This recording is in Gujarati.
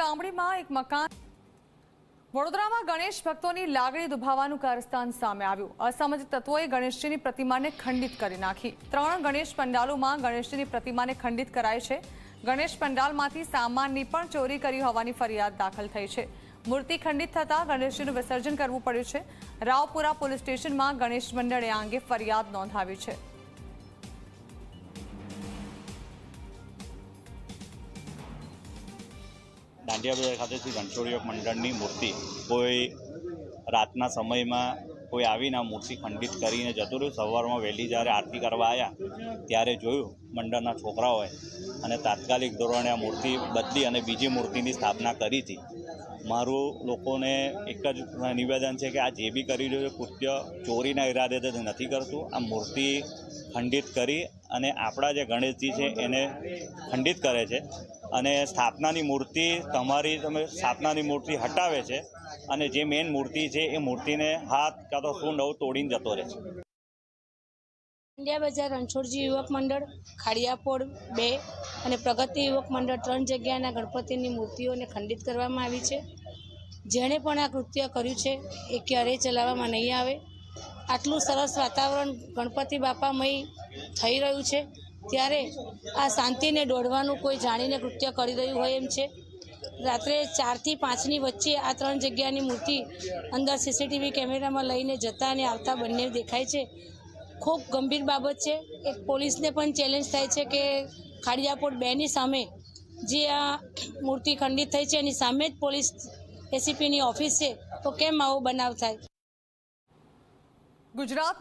ગામડીમાં એક મકાન વડોદરામાં ગણેશ ભક્તોની લાગણી દુભાવવાનું કારસ્તાન સામે આવ્યું. અસામાજિક તત્વોએ ગણેશજીની પ્રતિમાને ખંડિત કરી નાખી. ત્રણ ગણેશ પંડાલોમાં ગણેશજીની પ્રતિમાને ખંડિત કરાઈ છે. ગણેશ પંડાલમાંથી સામાનની પણ ચોરી કરી હોવાની ફરિયાદ દાખલ થઈ છે. મૂર્તિ ખંડિત થતાં ગણેશજીનું વિસર્જન કરવું પડ્યું છે. રાવપુરા પોલીસ સ્ટેશનમાં ગણેશ મંડળે આ અંગે ફરિયાદ નોંધાવી છે. દાંડિયા બજાર ખાતેથી ગણછોડીયો મંડળની મૂર્તિ કોઈ રાતના સમયમાં કોઈ આવીને આ મૂર્તિ ખંડિત કરીને જતું રહ્યું. સવારમાં વહેલી જ્યારે આરતી કરવા આવ્યા ત્યારે જોયું મંડળના છોકરાઓએ અને તાત્કાલિક ધોરણે આ મૂર્તિ બદલી અને બીજી મૂર્તિની સ્થાપના કરી હતી. મારું લોકોને એક જ નિવેદન છે કે આ જે બી કરી રહ્યું છે, કૃત્ય ચોરીના ઈરાદે નથી કરતું. આ મૂર્તિ ખંડિત કરી અને આપણા જે ગણેશજી છે એને ખંડિત કરે છે. અને સ્થાપનાની મૂર્તિ તમારી તમે સ્થાપનાની મૂર્તિ હટાવે છે અને જે મેઇન મૂર્તિ છે એ મૂર્તિને હાથ કાં તો શું નવું તોડીને જતો રહે છે. ઇન્ડિયા બજાર રણછોડજી યુવક મંડળ, ખાડિયાપોળ બે અને પ્રગતિ યુવક મંડળ ત્રણ જગ્યાના ગણપતિની મૂર્તિઓને ખંડિત કરવામાં આવી છે. જેણે પણ આ કૃત્ય કર્યું છે એ ક્યારેય ચલાવવામાં નહીં આવે. આટલું સરસ વાતાવરણ ગણપતિ બાપામય થઈ રહ્યું છે. ત્યારે આ શાંતિને દોડવાનું કોઈ જાણીને કૃત્ય કરી રહ્યું હોય એમ છે. રાત્રે ચારથી પાંચની વચ્ચે આ ત્રણ જગ્યાની મૂર્તિ અંદર સીસીટીવી કેમેરામાં લઈને જતા અને આવતા બંને દેખાય છે. ખૂબ ગંભીર બાબત છે. એક પોલીસને પણ ચેલેન્જ થાય છે કે ખાડિયાપોટ બેની સામે જે આ મૂર્તિ ખંડિત થઈ છે, એની સામે જ પોલીસ એસીપીની ઓફિસ છે. તો કેમ આવો બનાવ થાય? ગુજરાતમાં